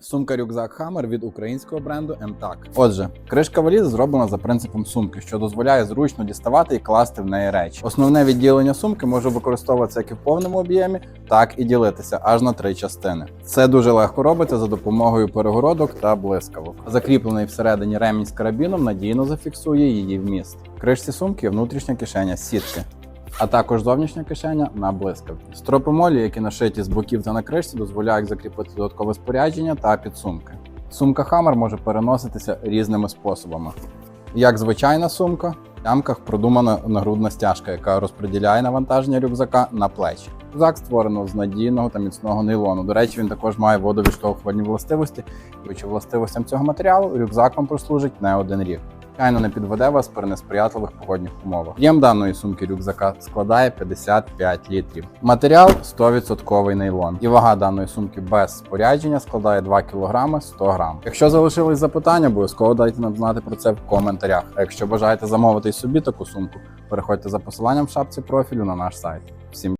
Сумка-рюкзак Hammer від українського бренду MTAC. Отже, кришка валізи зроблена за принципом сумки, що дозволяє зручно діставати і класти в неї речі. Основне відділення сумки може використовуватися як і в повному об'ємі, так і ділитися аж на три частини. Це дуже легко робиться за допомогою перегородок та блискавок. Закріплений всередині ремінь з карабіном надійно зафіксує її вміст. Кришці сумки внутрішня кишеня сітки а також зовнішня кишеня на блискавки. Стропомолі, які нашиті з боків та на кришці, дозволяють закріпити додаткове спорядження та підсумки. Сумка Hammer може переноситися різними способами. Як звичайна сумка, в ямках продумана нагрудна стяжка, яка розподіляє навантаження рюкзака на плечі. Рюкзак створено з надійного та міцного нейлону. До речі, він також має водовідштовхувальні властивості. Дякуючи властивостям цього матеріалу, рюкзак вам прослужить не один рік. Звичайно, не підведе вас при несприятливих погодних умовах. Єм даної сумки рюкзака складає 55 літрів. Матеріал 100% нейлон. І вага даної сумки без спорядження складає 2 кг 100 г. Якщо залишились запитання, обов'язково дайте нам знати про це в коментарях. А якщо бажаєте замовити собі таку сумку, переходьте за посиланням в шапці профілю на наш сайт. Всім